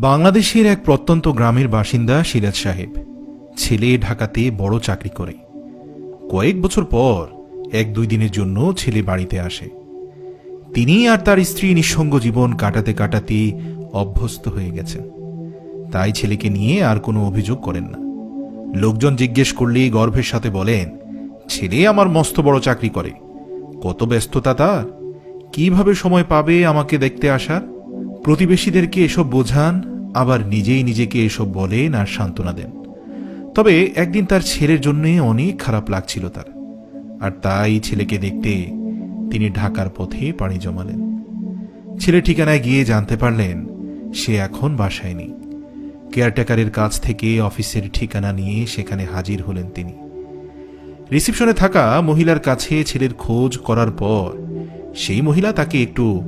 বাংলাদেশের এক প্রত্যন্ত গ্রামের বাসিন্দা সিরাজ সাহেব ছেলে ঢাকাতে বড় চাকরি করে। কয়েক বছর পর এক দুই দিনের জন্য ছেলে বাড়িতে আসে। তিনি আর তার স্ত্রী নিঃসঙ্গ জীবন কাটাতে কাটাতে অভ্যস্ত হয়ে গেছেন। তাই ছেলেকে নিয়ে আর কোনো অভিযোগ করেন না। লোকজন জিজ্ঞেস করলেই গর্ভের সাথে বলেন, ছেলে আমার মস্ত বড় চাকরি করে। কত ব্যস্ততা তার। কীভাবে সময় পাবে আমাকে দেখতে আসার? প্রতিবেশীদেরকে এসব বোঝান, আবার নিজেই নিজেকে এসব বলেন আর সান্ত্বনা দেন। তবে একদিন তার ছেলের জন্যে অনেক খারাপ লাগছিল তার। আর তাই ছেলেকে দেখতে তিনি ঢাকার পথে পাড়ি জমালেন। ছেলে ঠিকানায় গিয়ে জানতে পারলেন, সে এখন বাসায় নেই। কেয়ারটেকারের কাছ থেকে অফিসের ঠিকানা নিয়ে সেখানে হাজির হলেন তিনি। রিসিপশনে থাকা মহিলার কাছে ছেলের খোঁজ করার পর সেই মহিলা তাকে একটু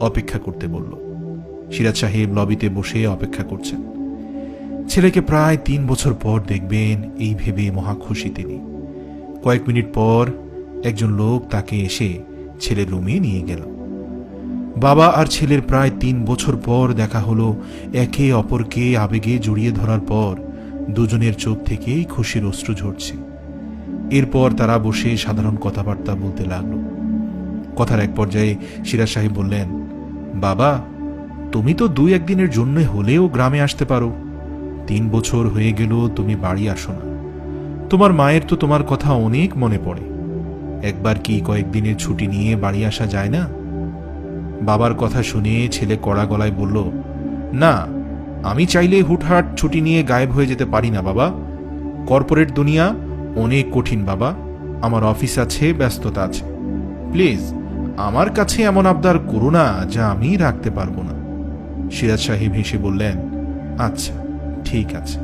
অপেক্ষা করতে বলল। সিরাজ সাহেব লবিতে বসে অপেক্ষা করছেন। ছেলেকে প্রায় তিন বছর পর দেখবেন এই ভেবে মহা খুশি তিনি। কয়েক মিনিট পর একজন লোক তাকে এসে ছেলের রুমে নিয়ে গেল। বাবা আর ছেলের প্রায় তিন বছর পর দেখা হলো একে অপরকে আবেগে জড়িয়ে ধরার পর দুজনের চোখ থেকেই খুশির অশ্রু ঝরছে। এরপর তারা বসে সাধারণ কথাবার্তা বলতে লাগল। কথার এক পর্যায়ে সিরাজ সাহেব বললেন, বাবা তুমি তো দুই একদিনের জন্য হলেও গ্রামে আসতে পারো। তিন বছর হয়ে গেল, তুমি বাড়ি আসো না। তোমার মায়ের তো তোমার কথা অনেক মনে পড়ে। একবার কি কয়েকদিনের ছুটি নিয়ে বাড়ি আসা যায় না? বাবার কথা শুনে ছেলে কড়া গলায় বলল, না, আমি চাইলে হুটহাট ছুটি নিয়ে গায়েব হয়ে যেতে পারি না বাবা। কর্পোরেট দুনিয়া, অনেক কঠিন বাবা। আমার অফিস আছে, ব্যস্ততা আছে। প্লিজ, আমার কাছে এমন আবদার করো না যা আমি রাখতে পারব না। সিরাজ সাহেব হেসে বললেন আচ্ছা ঠিক আছে।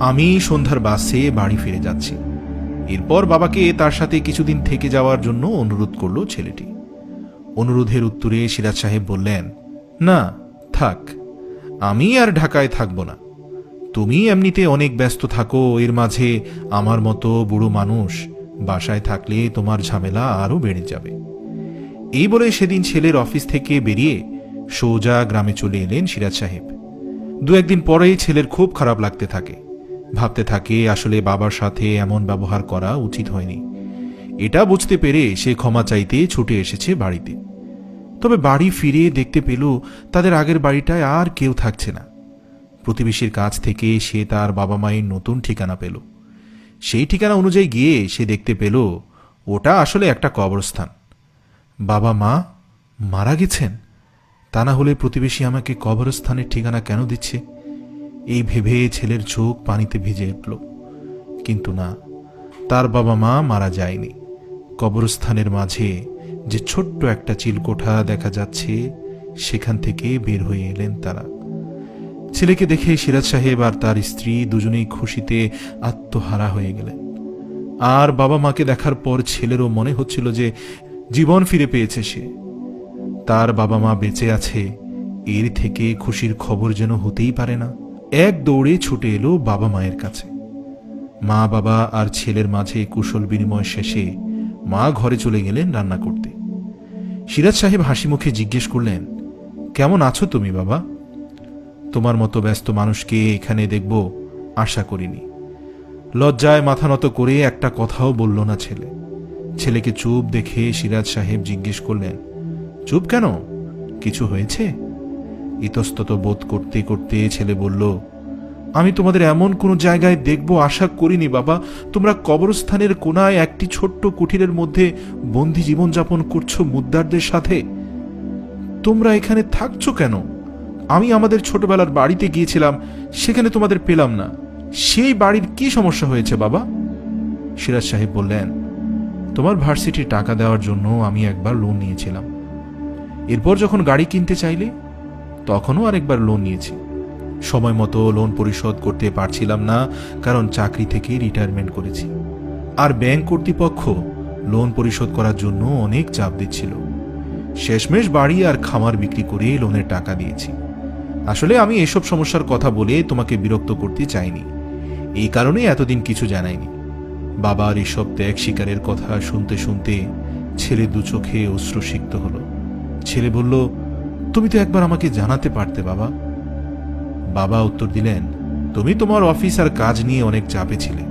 আমি সন্ধ্যার বাসে বাড়ি ফিরে যাচ্ছি। এরপর বাবাকে তার সাথে কিছুদিন থেকে যাওয়ার জন্য অনুরোধ করল ছেলেটি। অনুরোধের উত্তরে সিরাজ সাহেব বললেন, না, থাক। আমি আর ঢাকায় থাকব না। তুমি এমনিতে অনেক ব্যস্ত থাকো, এর মাঝে আমার মতো বুড়ো মানুষ বাসায় থাকলে তোমার ঝামেলা আরও বেড়ে যাবে। এই বলে সেদিন ছেলের অফিস থেকে বেরিয়ে সোজা গ্রামে চলে এলেন সিরাজ সাহেব। দু একদিন পরেই ছেলের খুব খারাপ লাগতে থাকে। ভাবতে থাকে, আসলে বাবার সাথে এমন ব্যবহার করা উচিত হয়নি। এটা বুঝতে পেরে সে ক্ষমা চাইতে ছুটে এসেছে বাড়িতে। তবে বাড়ি ফিরে দেখতে পেল, তাদের আগের বাড়িটায় আর কেউ থাকছে না। প্রতিবেশীর কাছ থেকে সে তার বাবা মায়ের নতুন ঠিকানা পেল। সেই ঠিকানা অনুযায়ী গিয়ে সে দেখতে পেল, ওটা আসলে একটা কবরস্থান। বাবা মা মারা গেছেন? তা না হলে প্রতিবেশী আমাকে কবরস্থানের ঠিকানা কেন দিচ্ছে? এই ভেবে ছেলের চোখ পানিতে ভিজে উঠল। কিন্তু না, তার বাবা মা মারা যায়নি। কবরস্থানের মাঝে যে ছোট্ট একটা চিলকোঠা দেখা যাচ্ছে, সেখান থেকে বের হয়ে এলেন তারা। ছেলেকে দেখে সিরাজ সাহেব আর তার স্ত্রী দুজনেই খুশিতে আত্মহারা হয়ে গেলেন। আর বাবা মাকে দেখার পর ছেলেরও মনে হচ্ছিল যে জীবন ফিরে পেয়েছে সে। তার বাবা মা বেঁচে আছে। এর থেকে খুশির খবর যেন হতেই পারে না। এক দৌড়ে ছুটে এলো বাবা মায়ের কাছে। মা বাবা আর ছেলের মাঝে কুশল বিনিময় শেষে মা ঘরে চলে গেলেন রান্না করতে। সিরাজ সাহেব হাসি মুখে জিজ্ঞেস করলেন, কেমন আছো তুমি, বাবা? তোমার মতো ব্যস্ত মানুষকে এখানে দেখব, আশা করিনি। লজ্জায় মাথা নত করে একটা কথাও বলল না ছেলে। ছেলেকে চুপ দেখে সিরাজ সাহেব জিজ্ঞেস করলেন চুপ কেন? কিছু হয়েছে? ইতস্তত বোধ করতে করতে ছেলে বলল, আমি তোমাদের এমন কোনো জায়গায় দেখব আশা করিনি বাবা। তোমরা কবরস্থানের কোনায় একটি ছোট্ট কুঠিরের মধ্যে বন্দি জীবনযাপন করছ মুদ্দারদের সাথে। তোমরা এখানে থাকছো কেন? আমি আমাদের ছোটবেলার বাড়িতে গিয়েছিলাম, সেখানে তোমাদের পেলাম না। সেই বাড়ির কি সমস্যা হয়েছে বাবা? সিরাজ সাহেব বললেন, তোমার ভার্সিটির টাকা দেওয়ার জন্য আমি একবার লোন নিয়েছিলাম। এরপর যখন গাড়ি কিনতে চাইলে, তখনও আরেকবার লোন নিয়েছি। সময় মতো লোন পরিশোধ করতে পারছিলাম না, কারণ চাকরি থেকে রিটায়ারমেন্ট করেছি। আর ব্যাংক কর্তৃপক্ষ লোন পরিশোধ করার জন্য অনেক চাপ দিচ্ছিল। শেষমেশ বাড়ি আর খামার বিক্রি করে লোনের টাকা দিয়েছি। আসলে আমি এসব সমস্যার কথা বলে তোমাকে বিরক্ত করতে চাইনি। এই কারণে এতদিন কিছু জানাইনি। বাবার এসব ত্যাগ শিকারের কথা শুনতে শুনতে ছেলে দু চোখে অশ্রুসিক্ত হলো। ছেলে বলল, তুমি তো একবার আমাকে জানাতে পারতে, বাবা। বাবা উত্তর দিলেন, তুমি তোমার অফিস আর কাজ নিয়ে অনেক চাপে ছিলে,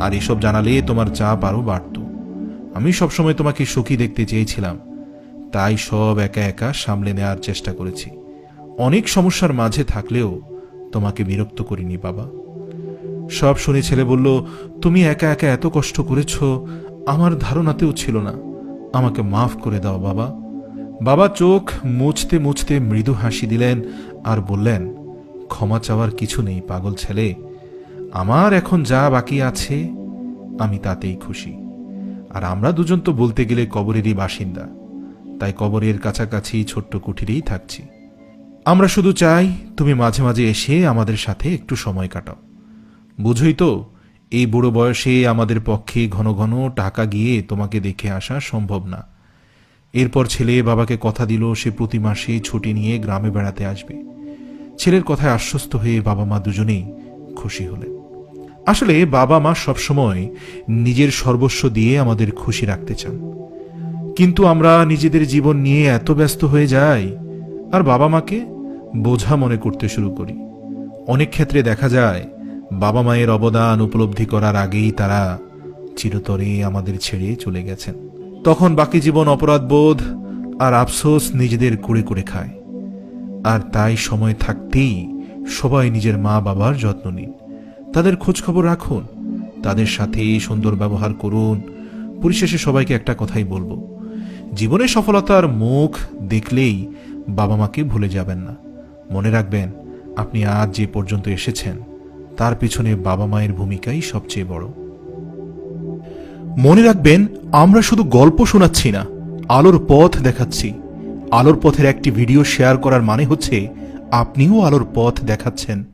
আর এসব জানালে তোমার চাপ আরও বাড়ত। আমি সবসময় তোমাকে সুখী দেখতে চেয়েছিলাম, তাই সব একা একা সামলে নেওয়ার চেষ্টা করেছি। অনেক সমস্যার মাঝে থাকলেও তোমাকে বিরক্ত করিনি, বাবা। সব শুনে ছেলে বলল, তুমি একা একা এত কষ্ট করেছ, আমার ধারণাতেও ছিল না। আমাকে মাফ করে দাও, বাবা। বাবা চোখ মুছতে মুছতে মৃদু হাসি দিলেন আর বললেন, ক্ষমা চাওয়ার কিছু নেই, পাগল ছেলে। আমার এখন যা বাকি আছে, আমি তাতেই খুশি। আর আমরা দুজন তো বলতে গেলে কবরেরই বাসিন্দা। তাই কবরের কাছাকাছি ছোট্ট কুঠিরেই থাকছি। আমরা শুধু চাই তুমি মাঝে মাঝে এসে আমাদের সাথে একটু সময় কাটাও। বুঝই তো, এই বুড়ো বয়সে আমাদের পক্ষে ঘন ঘন টাকা গিয়ে তোমাকে দেখে আসা সম্ভব না। এরপর ছেলে বাবাকে কথা দিল, সে প্রতি মাসে ছুটি নিয়ে গ্রামে বেড়াতে আসবে। ছেলের কথায় আশ্বস্ত হয়ে বাবা মা দুজনেই খুশি হলেন। আসলে বাবা মা সবসময় নিজের সর্বস্ব দিয়ে আমাদের খুশি রাখতে চান। কিন্তু আমরা নিজেদের জীবন নিয়ে এত ব্যস্ত হয়ে যাই, আর বাবা মাকে বোঝা মনে করতে শুরু করি। অনেক ক্ষেত্রে দেখা যায়, বাবা মায়ের অবদান উপলব্ধি করার আগেই তারা চিরতরে আমাদের ছেড়ে চলে গেছেন। তখন বাকি জীবন অপরাধবোধ আর আফসোস নিজেদের করে করে খায়। আর তাই সময় থাকতেই সবাই নিজের মা বাবার যত্ন নিন। তাদের খোঁজখবর রাখুন, তাদের সাথে সুন্দর ব্যবহার করুন। পরিশেষে সবাইকে একটা কথাই বলব, জীবনে সফলতার মুখ দেখলেই বাবা মাকে ভুলে যাবেন না। মনে রাখবেন, আপনি আজ যে পর্যন্ত এসেছেন, তার পিছনে বাবা মায়ের ভূমিকাই সবচেয়ে বড়। মনে রাখবেন, আমরা শুধু গল্প শোনাচ্ছি না, আলোর পথ দেখাচ্ছি। আলোর পথের একটি ভিডিও শেয়ার করার মানে হচ্ছে, আপনিও আলোর পথ দেখাচ্ছেন।